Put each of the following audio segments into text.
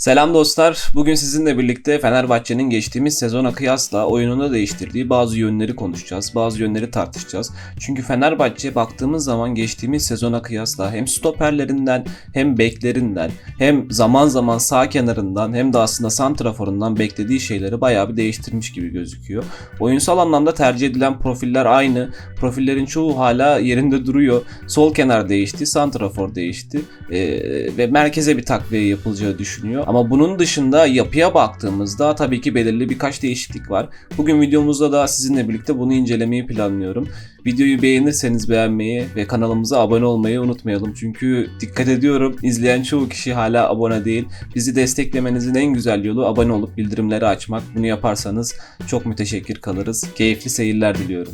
Selam dostlar. Bugün sizinle birlikte Fenerbahçe'nin geçtiğimiz sezona kıyasla oyununda değiştirdiği bazı yönleri konuşacağız. Bazı yönleri tartışacağız. Çünkü Fenerbahçe baktığımız zaman geçtiğimiz sezona kıyasla hem stoperlerinden hem beklerinden hem zaman zaman sağ kenarından hem de aslında santraforundan beklediği şeyleri bayağı bir değiştirmiş gibi gözüküyor. Oyunsal anlamda tercih edilen profiller aynı. Profillerin çoğu hala yerinde duruyor. Sol kenar değişti, santrafor değişti Ee, ve merkeze bir takviye yapılacağı düşünüyor. Ama bunun dışında yapıya baktığımızda tabii ki belirli birkaç değişiklik var. Bugün videomuzda da sizinle birlikte bunu incelemeyi planlıyorum. Videoyu beğenirseniz beğenmeyi ve kanalımıza abone olmayı unutmayalım. Çünkü dikkat ediyorum izleyen çoğu kişi hala abone değil. Bizi desteklemenizin en güzel yolu abone olup bildirimleri açmak. Bunu yaparsanız çok müteşekkir kalırız. Keyifli seyirler diliyorum.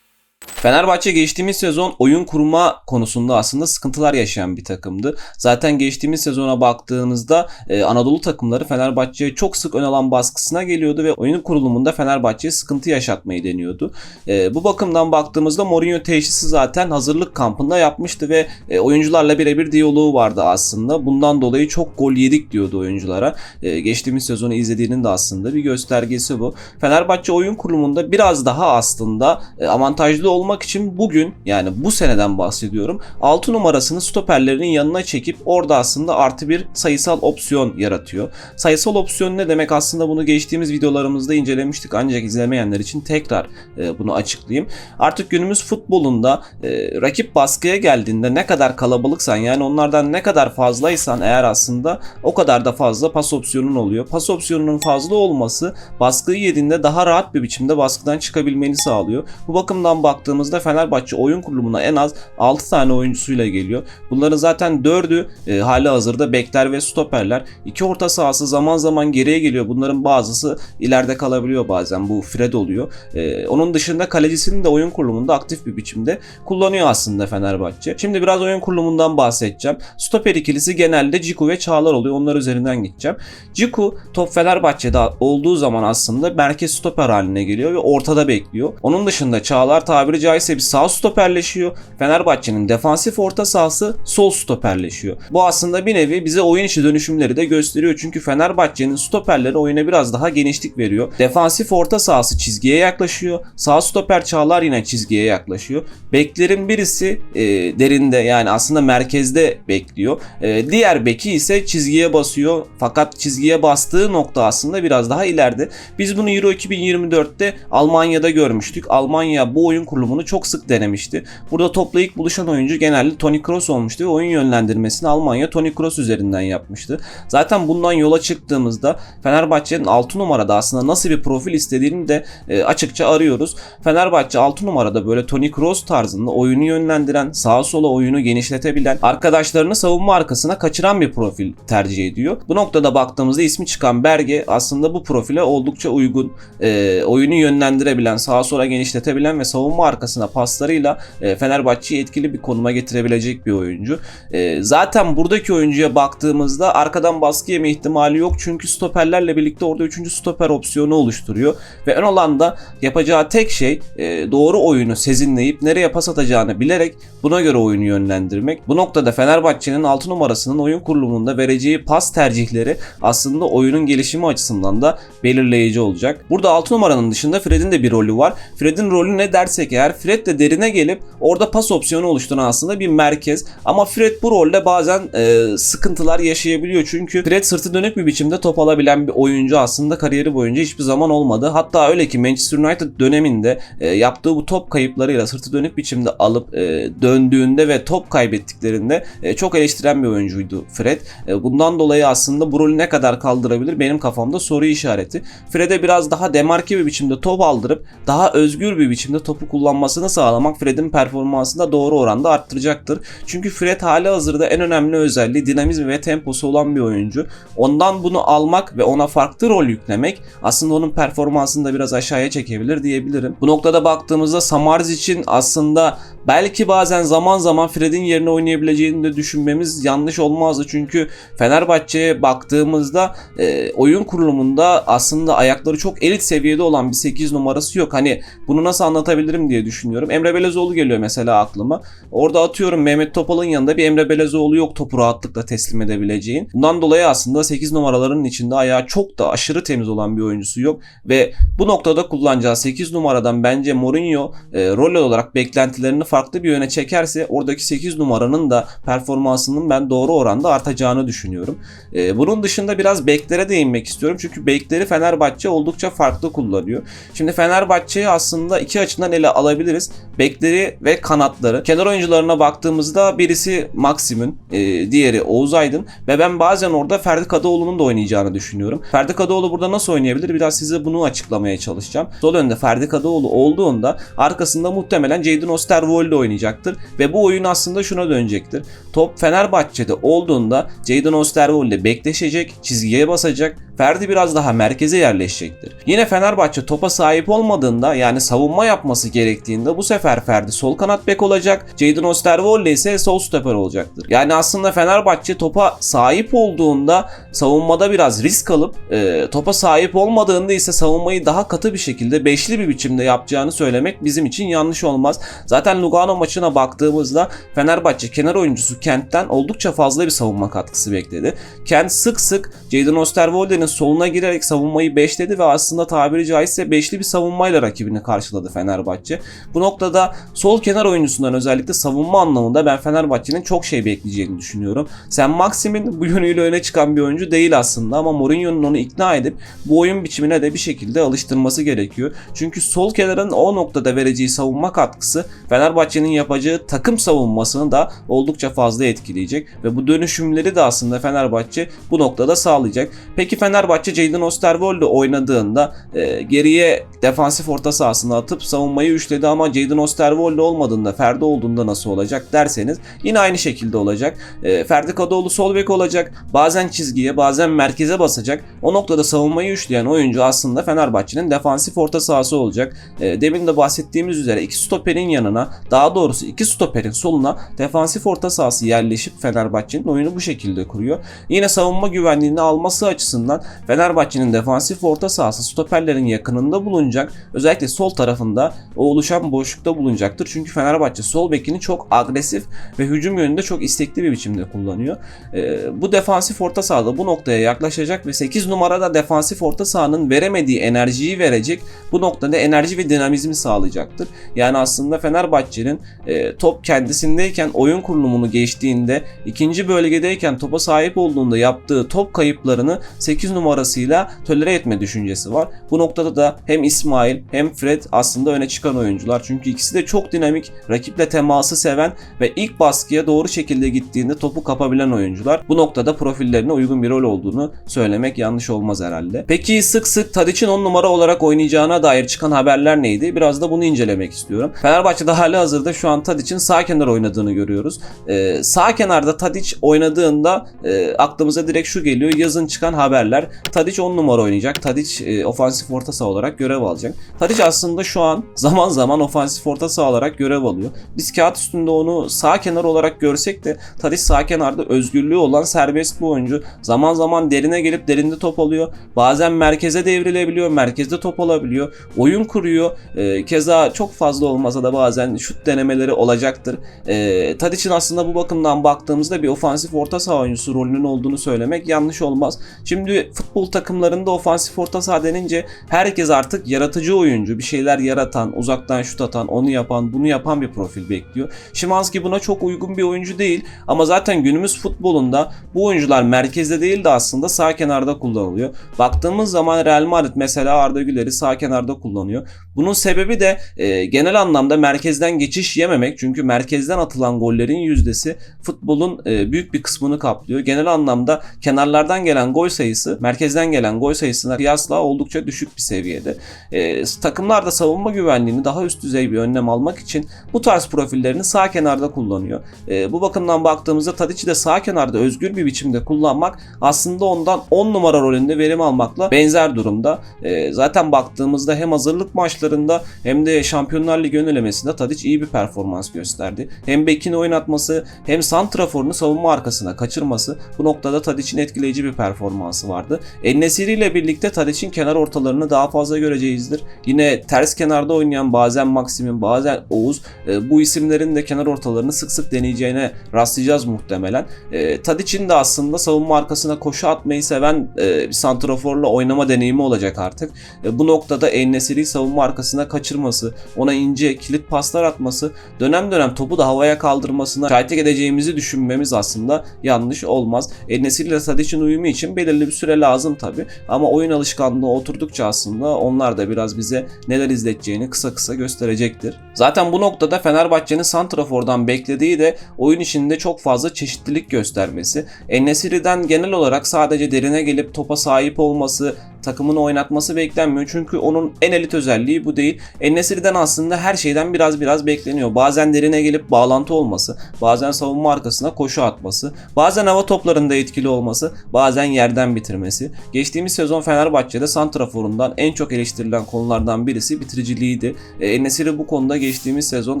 Fenerbahçe geçtiğimiz sezon oyun kurma konusunda aslında sıkıntılar yaşayan bir takımdı. Zaten geçtiğimiz sezona baktığınızda e, Anadolu takımları Fenerbahçe'ye çok sık ön alan baskısına geliyordu ve oyun kurulumunda Fenerbahçe'ye sıkıntı yaşatmayı deniyordu. E, bu bakımdan baktığımızda Mourinho teşhisi zaten hazırlık kampında yapmıştı ve e, oyuncularla birebir diyaloğu vardı aslında. Bundan dolayı çok gol yedik diyordu oyunculara. E, geçtiğimiz sezonu izlediğinin de aslında bir göstergesi bu. Fenerbahçe oyun kurulumunda biraz daha aslında e, avantajlı olmak için bugün yani bu seneden bahsediyorum 6 numarasını stoperlerinin yanına çekip orada aslında artı bir sayısal opsiyon yaratıyor. Sayısal opsiyon ne demek aslında bunu geçtiğimiz videolarımızda incelemiştik ancak izlemeyenler için tekrar e, bunu açıklayayım. Artık günümüz futbolunda e, rakip baskıya geldiğinde ne kadar kalabalıksan yani onlardan ne kadar fazlaysan eğer aslında o kadar da fazla pas opsiyonun oluyor. Pas opsiyonunun fazla olması baskıyı yediğinde daha rahat bir biçimde baskıdan çıkabilmeni sağlıyor. Bu bakımdan baktığımızda Fenerbahçe oyun kurulumuna en az 6 tane oyuncusuyla geliyor. Bunların zaten 4'ü e, hali hazırda bekler ve stoperler. İki orta sahası zaman zaman geriye geliyor. Bunların bazısı ileride kalabiliyor bazen. Bu Fred oluyor. E, onun dışında kalecisini de oyun kurulumunda aktif bir biçimde kullanıyor aslında Fenerbahçe. Şimdi biraz oyun kurulumundan bahsedeceğim. Stoper ikilisi genelde Ciku ve Çağlar oluyor. Onlar üzerinden gideceğim. Ciku top Fenerbahçe'de olduğu zaman aslında merkez stoper haline geliyor ve ortada bekliyor. Onun dışında Çağlar tabiri caizse bir sağ stoperleşiyor. Fenerbahçe'nin defansif orta sahası sol stoperleşiyor. Bu aslında bir nevi bize oyun içi dönüşümleri de gösteriyor. Çünkü Fenerbahçe'nin stoperleri oyuna biraz daha genişlik veriyor. Defansif orta sahası çizgiye yaklaşıyor. Sağ stoper Çağlar yine çizgiye yaklaşıyor. Beklerin birisi e, derinde yani aslında merkezde bekliyor. E, diğer beki ise çizgiye basıyor. Fakat çizgiye bastığı nokta aslında biraz daha ileride. Biz bunu Euro 2024'te Almanya'da görmüştük. Almanya bu oyun kurulumunu çok sık denemişti. Burada topla ilk buluşan oyuncu genelde Toni Kroos olmuştu ve oyun yönlendirmesini Almanya Toni Kroos üzerinden yapmıştı. Zaten bundan yola çıktığımızda Fenerbahçe'nin 6 numarada aslında nasıl bir profil istediğini de e, açıkça arıyoruz. Fenerbahçe 6 numarada böyle Toni Kroos tarzında oyunu yönlendiren, sağa sola oyunu genişletebilen, arkadaşlarını savunma arkasına kaçıran bir profil tercih ediyor. Bu noktada baktığımızda ismi çıkan Berge aslında bu profile oldukça uygun. E, oyunu yönlendirebilen, sağa sola genişletebilen ve savunma arkasına paslarıyla e, Fenerbahçe'yi etkili bir konuma getirebilecek bir oyuncu. E, zaten buradaki oyuncuya baktığımızda arkadan baskı yeme ihtimali yok çünkü stoperlerle birlikte orada 3. stoper opsiyonu oluşturuyor ve ön alanda yapacağı tek şey e, doğru oyunu sezinleyip nereye pas atacağını bilerek buna göre oyunu yönlendirmek. Bu noktada Fenerbahçe'nin 6 numarasının oyun kurulumunda vereceği pas tercihleri aslında oyunun gelişimi açısından da belirleyici olacak. Burada 6 numaranın dışında Fred'in de bir rolü var. Fred'in rolü ne dersek eğer Fred de derine gelip orada pas opsiyonu oluşturan aslında bir merkez. Ama Fred bu rolde bazen e, sıkıntılar yaşayabiliyor. Çünkü Fred sırtı dönük bir biçimde top alabilen bir oyuncu aslında kariyeri boyunca hiçbir zaman olmadı. Hatta öyle ki Manchester United döneminde e, yaptığı bu top kayıplarıyla sırtı dönük biçimde alıp e, döndüğünde ve top kaybettiklerinde e, çok eleştiren bir oyuncuydu Fred. E, bundan dolayı aslında bu rolü ne kadar kaldırabilir benim kafamda soru işareti. Fred'e biraz daha demarke bir biçimde top aldırıp daha özgür bir biçimde topu kullanmasını sağlamak Fred'in performansını da doğru oranda arttıracaktır. Çünkü Fred hali hazırda en önemli özelliği dinamizmi ve temposu olan bir oyuncu. Ondan bunu almak ve ona farklı rol yüklemek aslında onun performansını da biraz aşağıya çekebilir diyebilirim. Bu noktada baktığımızda Samarz için aslında belki bazen zaman zaman Fred'in yerine oynayabileceğini de düşünmemiz yanlış olmazdı. Çünkü Fenerbahçe'ye baktığımızda e, oyun kurulumunda aslında ayakları çok elit seviyede olan bir 8 numarası yok. Hani bunu nasıl anlatabilirim diye düşünüyorum. Emre Belezoğlu geliyor mesela aklıma. Orada atıyorum Mehmet Topal'ın yanında bir Emre Belezoğlu yok topu rahatlıkla teslim edebileceğin. Bundan dolayı aslında 8 numaraların içinde ayağı çok da aşırı temiz olan bir oyuncusu yok. Ve bu noktada kullanacağı 8 numaradan bence Mourinho e, rol olarak beklentilerini farklı bir yöne çekerse oradaki 8 numaranın da performansının ben doğru oranda artacağını düşünüyorum. E, bunun dışında biraz beklere değinmek istiyorum. Çünkü bekleri Fenerbahçe oldukça farklı kullanıyor. Şimdi Fenerbahçe'yi aslında iki açıdan ele alabiliriz. Bekleri ve kanatları. Kenar oyuncularına baktığımızda birisi Maxim'in, e, diğeri Oğuz Aydın ve ben bazen orada Ferdi Kadıoğlu'nun da oynayacağını düşünüyorum. Ferdi Kadıoğlu burada nasıl oynayabilir? Biraz size bunu açıklamaya çalışacağım. Sol önde Ferdi Kadıoğlu olduğunda arkasında muhtemelen Jadon Osterwolde oynayacaktır ve bu oyun aslında şuna dönecektir. Top Fenerbahçe'de olduğunda Jadon Osterwolde bekleşecek, çizgiye basacak Ferdi biraz daha merkeze yerleşecektir. Yine Fenerbahçe topa sahip olmadığında yani savunma yapması gerektiğinde bu sefer Ferdi sol kanat bek olacak. Jadon Osterwolde ise sol stoper olacaktır. Yani aslında Fenerbahçe topa sahip olduğunda savunmada biraz risk alıp e, topa sahip olmadığında ise savunmayı daha katı bir şekilde beşli bir biçimde yapacağını söylemek bizim için yanlış olmaz. Zaten Lugano maçına baktığımızda Fenerbahçe kenar oyuncusu Kent'ten oldukça fazla bir savunma katkısı bekledi. Kent sık sık Jadon Osterwolde'nin soluna girerek savunmayı beşledi ve aslında tabiri caizse beşli bir savunmayla rakibini karşıladı Fenerbahçe. Bu noktada sol kenar oyuncusundan özellikle savunma anlamında ben Fenerbahçe'nin çok şey bekleyeceğini düşünüyorum. Sen Maxim'in bu yönüyle öne çıkan bir oyuncu değil aslında ama Mourinho'nun onu ikna edip bu oyun biçimine de bir şekilde alıştırması gerekiyor. Çünkü sol kenarın o noktada vereceği savunma katkısı Fenerbahçe'nin yapacağı takım savunmasını da oldukça fazla etkileyecek ve bu dönüşümleri de aslında Fenerbahçe bu noktada sağlayacak. Peki Fenerbahçe Jadon Osterwolde oynadığında e, geriye defansif orta sahasına atıp savunmayı üçledi ama Jadon Osterwolde olmadığında Ferdi olduğunda nasıl olacak derseniz yine aynı şekilde olacak. E, Ferdi Kadıoğlu sol bek olacak. Bazen çizgiye bazen merkeze basacak. O noktada savunmayı üçleyen oyuncu aslında Fenerbahçe'nin defansif orta sahası olacak. E, demin de bahsettiğimiz üzere iki stoperin yanına daha doğrusu iki stoperin soluna defansif orta sahası yerleşip Fenerbahçe'nin oyunu bu şekilde kuruyor. Yine savunma güvenliğini alması açısından Fenerbahçe'nin defansif orta sahası stoperlerin yakınında bulunacak. Özellikle sol tarafında o oluşan boşlukta bulunacaktır. Çünkü Fenerbahçe sol bekini çok agresif ve hücum yönünde çok istekli bir biçimde kullanıyor. Ee, bu defansif orta sahada bu noktaya yaklaşacak ve 8 numarada defansif orta sahanın veremediği enerjiyi verecek. Bu noktada enerji ve dinamizmi sağlayacaktır. Yani aslında Fenerbahçe'nin e, top kendisindeyken oyun kurulumunu geçtiğinde ikinci bölgedeyken topa sahip olduğunda yaptığı top kayıplarını 8 numarasıyla tolere etme düşüncesi var. Bu noktada da hem İsmail hem Fred aslında öne çıkan oyuncular. Çünkü ikisi de çok dinamik, rakiple teması seven ve ilk baskıya doğru şekilde gittiğinde topu kapabilen oyuncular. Bu noktada profillerine uygun bir rol olduğunu söylemek yanlış olmaz herhalde. Peki sık sık Tadic'in 10 numara olarak oynayacağına dair çıkan haberler neydi? Biraz da bunu incelemek istiyorum. Fenerbahçe'de hali hazırda şu an Tadic'in sağ kenar oynadığını görüyoruz. Ee, sağ kenarda Tadic oynadığında e, aklımıza direkt şu geliyor. Yazın çıkan haberler. Tadic 10 numara oynayacak. Tadic e, ofansif orta saha olarak görev alacak. Tadic aslında şu an zaman zaman ofansif orta saha olarak görev alıyor. Biz kağıt üstünde onu sağ kenar olarak görsek de Tadic sağ kenarda özgürlüğü olan serbest bir oyuncu. Zaman zaman derine gelip derinde top alıyor. Bazen merkeze devrilebiliyor. Merkezde top alabiliyor. Oyun kuruyor. E, keza çok fazla olmasa da bazen şut denemeleri olacaktır. E, Tadic'in aslında bu bakımdan baktığımızda bir ofansif orta saha oyuncusu rolünün olduğunu söylemek yanlış olmaz. Şimdi futbol takımlarında ofansif orta saha denince herkes artık yaratıcı oyuncu, bir şeyler yaratan, uzaktan şut atan, onu yapan, bunu yapan bir profil bekliyor. Şimanski buna çok uygun bir oyuncu değil ama zaten günümüz futbolunda bu oyuncular merkezde değil de aslında sağ kenarda kullanılıyor. Baktığımız zaman Real Madrid mesela Arda Güler'i sağ kenarda kullanıyor. Bunun sebebi de e, genel anlamda merkezden geçiş yememek. Çünkü merkezden atılan gollerin yüzdesi futbolun e, büyük bir kısmını kaplıyor. Genel anlamda kenarlardan gelen gol sayısı merkezden gelen gol sayısına kıyasla oldukça düşük bir seviyede. E, takımlar da savunma güvenliğini daha üst düzey bir önlem almak için bu tarz profillerini sağ kenarda kullanıyor. E, bu bakımdan baktığımızda Tadic'i de sağ kenarda özgür bir biçimde kullanmak aslında ondan 10 numara rolünde verim almakla benzer durumda. E, zaten baktığımızda hem hazırlık maçlarında hem de Şampiyonlar Ligi ön elemesinde Tadic iyi bir performans gösterdi. Hem bekini oynatması hem santraforunu savunma arkasına kaçırması bu noktada Tadic'in etkileyici bir performansı vardı. Vardı. Ennesiri ile birlikte Tadic'in kenar ortalarını daha fazla göreceğizdir. Yine ters kenarda oynayan bazen Maxim'in bazen Oğuz e, bu isimlerin de kenar ortalarını sık sık deneyeceğine rastlayacağız muhtemelen. E, Tadic'in de aslında savunma arkasına koşu atmayı seven e, bir santraforla oynama deneyimi olacak artık. E, bu noktada Ennesiri savunma arkasına kaçırması, ona ince kilit paslar atması, dönem dönem topu da havaya kaldırmasına şahitlik edeceğimizi düşünmemiz aslında yanlış olmaz. Ennesiri ile Tadic'in uyumu için belirli bir süre lazım tabi ama oyun alışkanlığı oturdukça aslında onlar da biraz bize neler izleteceğini kısa kısa gösterecektir. Zaten bu noktada Fenerbahçe'nin Santrafor'dan beklediği de oyun içinde çok fazla çeşitlilik göstermesi. Ennesiri'den genel olarak sadece derine gelip topa sahip olması, takımını oynatması beklenmiyor. Çünkü onun en elit özelliği bu değil. Ennesiri'den aslında her şeyden biraz biraz bekleniyor. Bazen derine gelip bağlantı olması, bazen savunma arkasına koşu atması, bazen hava toplarında etkili olması, bazen yerden bitirmesi. Geçtiğimiz sezon Fenerbahçe'de Santrafor'undan en çok eleştirilen konulardan birisi bitiriciliğiydi. E, bu konuda geçtiğimiz sezon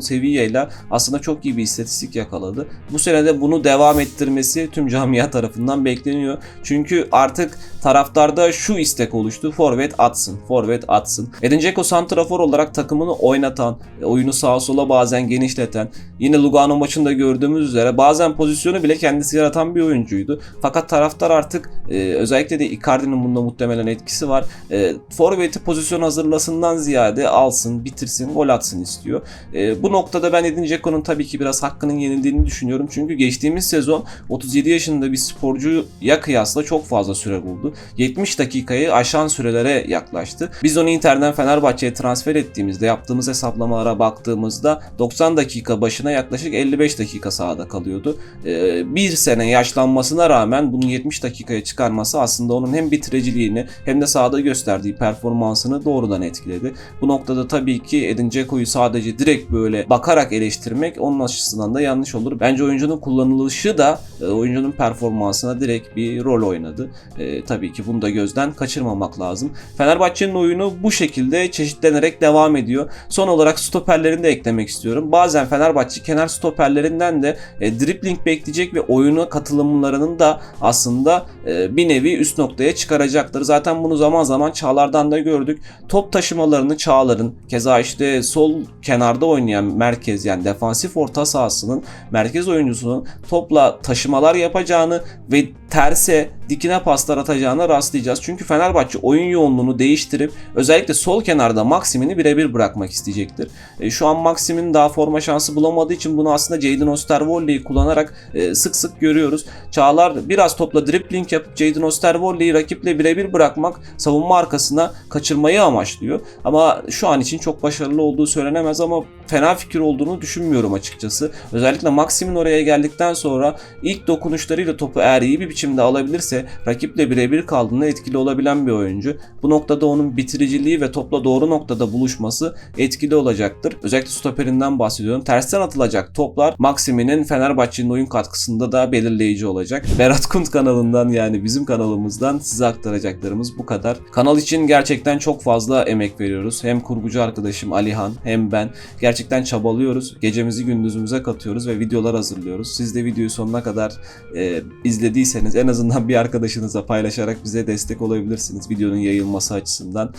seviyeyle aslında çok iyi bir istatistik yakaladı. Bu sene de bunu devam ettirmesi tüm camia tarafından bekleniyor. Çünkü artık taraftarda şu istek oluştu. Forvet atsın, forvet atsın. Edin Dzeko santrafor olarak takımını oynatan, oyunu sağa sola bazen genişleten, yine Lugano maçında gördüğümüz üzere bazen pozisyonu bile kendisi yaratan bir oyuncuydu. Fakat taraftar artık e, özellikle de Icardi'nin bunda muhtemelen etkisi var. E, forveti pozisyon hazırlasından ziyade alsın, bitirsin, gol atsın istiyor. E, bu noktada ben Edin Dzeko'nun tabii ki biraz hakkının yenildiğini düşünüyorum. Çünkü geçtiğimiz sezon 37 yaşında bir sporcuya kıyasla çok fazla süre buldu. 70 dakikayı aşan sürelere yaklaştı. Biz onu Inter'den Fenerbahçe'ye transfer ettiğimizde yaptığımız hesaplamalara baktığımızda 90 dakika başına yaklaşık 55 dakika sahada kalıyordu. Ee, bir sene yaşlanmasına rağmen bunu 70 dakikaya çıkarması aslında onun hem bitiriciliğini hem de sahada gösterdiği performansını doğrudan etkiledi. Bu noktada tabii ki Edin Dzeko'yu sadece direkt böyle bakarak eleştirmek onun açısından da yanlış olur. Bence oyuncunun kullanılışı da e, oyuncunun performansına direkt bir rol oynadı. E, tabii ki bunu da gözden kaçırmamak lazım. Fenerbahçe'nin oyunu bu şekilde çeşitlenerek devam ediyor. Son olarak stoperlerini de eklemek istiyorum. Bazen Fenerbahçe kenar stoperlerinden de e, dribbling bekleyecek ve oyuna katılımlarının da aslında e, bir nevi üst noktaya çıkaracaktır. Zaten bunu zaman zaman Çağlar'dan da gördük. Top taşımalarını Çağlar'ın keza işte sol kenarda oynayan merkez yani defansif orta sahasının merkez oyuncusunun topla taşımalar yapacağını ve terse dikine paslar atacağına rastlayacağız. Çünkü Fenerbahçe oyun yoğunluğunu değiştirip özellikle sol kenarda Maxim'ini birebir bırakmak isteyecektir. E, şu an Maxim'in daha forma şansı bulamadığı için bunu aslında Jadon Osterwolde'yi kullanarak e, sık sık görüyoruz. Çağlar biraz topla dribbling yapıp Jadon Osterwolde'yi rakiple birebir bırakmak, savunma arkasına kaçırmayı amaçlıyor. Ama şu an için çok başarılı olduğu söylenemez ama fena fikir olduğunu düşünmüyorum açıkçası. Özellikle Maxim'in oraya geldikten sonra ilk dokunuşlarıyla topu eğer iyi bir biçimde alabilirse rakiple birebir kaldığında etkili olabilen bir oyuncu. Bu noktada onun bitiriciliği ve topla doğru noktada buluşması etkili olacaktır. Özellikle stoperinden bahsediyorum. Tersten atılacak toplar Maxim'in Fenerbahçe'nin oyun katkısında da belirleyici olacak. Berat Kunt kanalından yani bizim kanalımızdan size aktaracaklarımız bu kadar. Kanal için gerçekten çok fazla emek veriyoruz. Hem kurgucu arkadaşım Alihan hem ben gerçekten çabalıyoruz. Gecemizi gündüzümüze katıyoruz ve videolar hazırlıyoruz. Siz de videoyu sonuna kadar e, izlediyseniz en azından bir arkadaşınıza paylaşarak bize destek olabilirsiniz videonun yayılması açısından.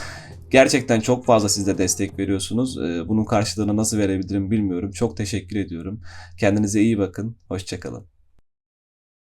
Gerçekten çok fazla siz de destek veriyorsunuz. E, bunun karşılığını nasıl verebilirim bilmiyorum. Çok teşekkür ediyorum. Kendinize iyi bakın. Hoşçakalın.